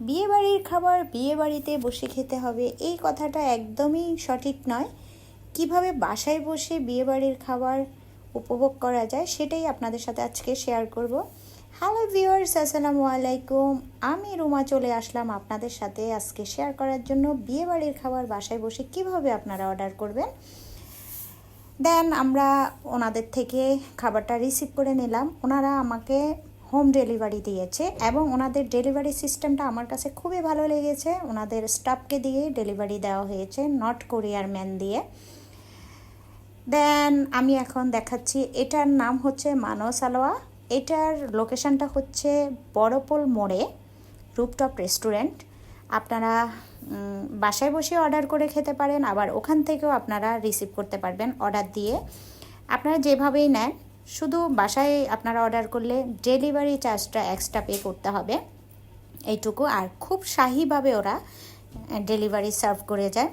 বিয়েবাড়ির খাবার বিয়েবাড়িতে বসে খেতে হবে, এই কথাটা একদমই সঠিক নয়। কীভাবে বাসায় বসে বিয়েবাড়ির খাবার উপভোগ করা যায় সেটাই আপনাদের সাথে আজকে শেয়ার করব। হ্যালো ভিউয়ার্স আসসালামু আলাইকুম। আমি রুমা চলে আসলাম আপনাদের সাথে আজকে শেয়ার করার জন্য বিয়েবাড়ির খাবার বাসায় বসে কীভাবে আপনারা অর্ডার করবেন। দেন আমরা ওনাদের থেকে খাবারটা রিসিভ করে নিলাম। ওনারা আমাকে হোম ডেলিভারি দিয়েছে এবং ওনাদের ডেলিভারি সিস্টেমটা আমার কাছে খুবই ভালো লেগেছে। ওনাদের স্টাফকে দিয়ে ডেলিভারি দেওয়া হয়েছে, নট কোরিয়ার ম্যান দিয়ে। দেন আমি এখন দেখাচ্ছি, এটার নাম হচ্ছে মানস আলোয়া এটার লোকেশনটা হচ্ছে বড়পোল মোড়ে, রুপটপ রেস্টুরেন্ট। আপনারা বাসায় বসে অর্ডার করে খেতে পারেন, আবার ওখান থেকেও আপনারা রিসিভ করতে পারবেন অর্ডার দিয়ে। আপনারা যেভাবেই নেন শুধু বাসায় আপনারা অর্ডার করলে ডেলিভারি চার্জটা এক্সট্রা পে করতে হবে। এইটুকু। আর খুব শাহিভাবে ওরা ডেলিভারি সার্ভ করে যায়।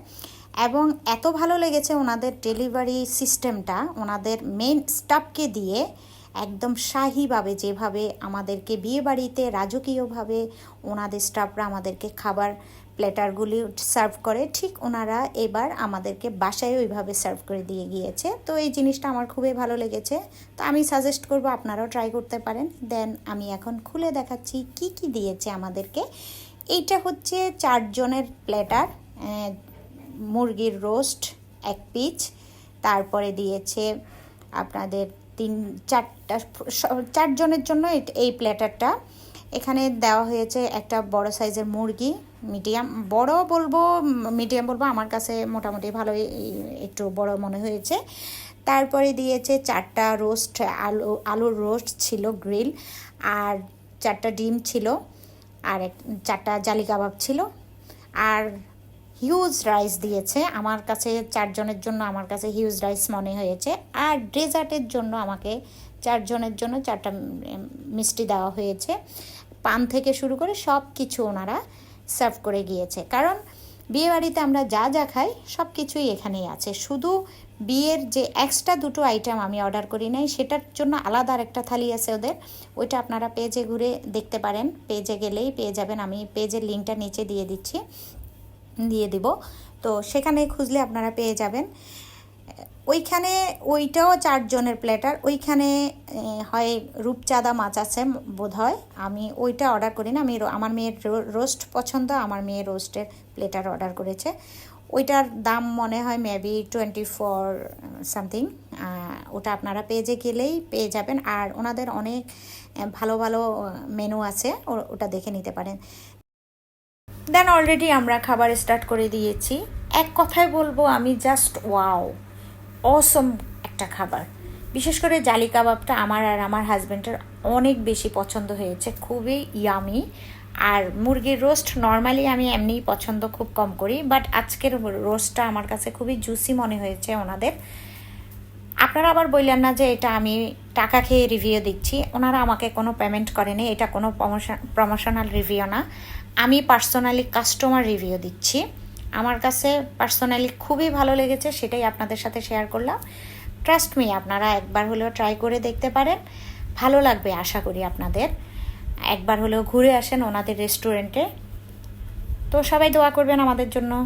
এবং এত ভালো লেগেছে ওনাদের ডেলিভারি সিস্টেমটা ওনাদের মেন স্টাফকে দিয়ে একদম শাহিভাবে যেভাবে আমাদেরকে বিয়েবাড়িতে রাজকীয়ভাবে ওনাদের স্টাফরা আমাদেরকে খাবার প্লেটারগুলি সার্ভ করে, ঠিক ওনারা এবার আমাদেরকে বাসায় ওইভাবে সার্ভ করে দিয়ে গিয়েছে। তো এই জিনিসটা আমার খুবই ভালো লেগেছে। তো আমি সাজেস্ট করব আপনারাও ট্রাই করতে পারেন। দেন আমি এখন খুলে দেখাচ্ছি কি কি দিয়েছে আমাদেরকে। এইটা হচ্ছে চারজনের প্লেটার মুরগির রোস্ট এক পিচ। তারপরে দিয়েছে আপনাদের তিন, চারটা চারজনের জন্য এই প্ল্যাটারটা এখানে দেওয়া হয়েছে একটা বড় সাইজের মুরগি। মিডিয়াম, বড় বলব, মিডিয়াম বলব, আমার কাছে মোটামুটি ভালোই একটু বড় মনে হয়েছে। তারপরে দিয়েছে চারটা রোস্ট, আলু, আলুর রোস্ট ছিল গ্রিল, আর চারটা ডিম ছিল, আর এক, চারটা জালি কাবাব ছিল। আর হিউজ রাইস দিয়েছে, আমার কাছে চারজনের জন্য, আমার কাছে হিউজ রাইস মনে হয়েছে। আর ডেজার্টের জন্য আমাকে চারজনের জন্য চারটা মিষ্টি দেওয়া হয়েছে। পান থেকে শুরু করে সব কিছু ওনারা সার্ভ করে গিয়েছে। কারণ বিয়েবাড়িতে আমরা যা যা খাই সব কিছুই এখানেই আছে। শুধু বিয়ের যে এক্সট্রা দুটো আইটেম আমি অর্ডার করি নাই, সেটার জন্য আলাদা আরেকটা থালি আছে ওদের। ওইটা আপনারা পেজে ঘুরে দেখতে পারেন। পেজে গেলেই পেয়ে যাবেন। আমি পেজের লিঙ্কটা নিচে দিয়ে দিচ্ছি, দিয়ে দিব। তো সেখানে খুঁজলে আপনারা পেয়ে যাবেন। ওইখানে ওইটাও চারজনের প্লেটার ওইখানে হয় রূপচাঁদা মাছ আছে বোধ হয় আমি ওইটা অর্ডার করি না আমি আমার মেয়ের রোস্ট পছন্দ, আমার মেয়ে রোস্টের প্লেটার অর্ডার করেছে। ওইটার দাম মনে হয় মেবি টোয়েন্টি ফোর সামথিং ওটা আপনারা পেজে গেলেই পেয়ে যাবেন। আর ওনাদের অনেক ভালো ভালো মেনু আছে ওটা দেখে নিতে পারেন। দেন অলরেডি আমরা খাবার স্টার্ট করে দিয়েছি। এক কথায় বলব, আমি জাস্ট ওয়াও অসম একটা খাবার। বিশেষ করে জালি কাবাবটা আমার আর আমার হাজব্যান্ডের অনেক বেশি পছন্দ হয়েছে, খুবই ইয়ামি আর মুরগির রোস্ট নর্মালি আমি এমনিই পছন্দ খুব কম করি বাট আজকের রোস্টটা আমার কাছে খুবই জুসি মনে হয়েছে ওনাদের। আপনারা আবার বললেন না যে এটা আমি টাকা খেয়ে রিভিউ দিচ্ছি, ওনারা আমাকে কোনো পেমেন্ট করেনি, এটা কোনো প্রমোশন প্রমোশনাল রিভিউ না। আমি পার্সোনালি কাস্টমার রিভিউ দিচ্ছি। আমার কাছে পার্সোনালি খুবই ভালো লেগেছে, সেটাই আপনাদের সাথে শেয়ার করলাম। ট্রাস্ট মি আপনারা একবার হলেও ট্রাই করে দেখতে পারেন। ভালো লাগবে, আশা করি আপনাদের। একবার হলেও ঘুরে আসেন ওনাদের রেস্টুরেন্টে তো সবাই দোয়া করবেন আমাদের জন্য।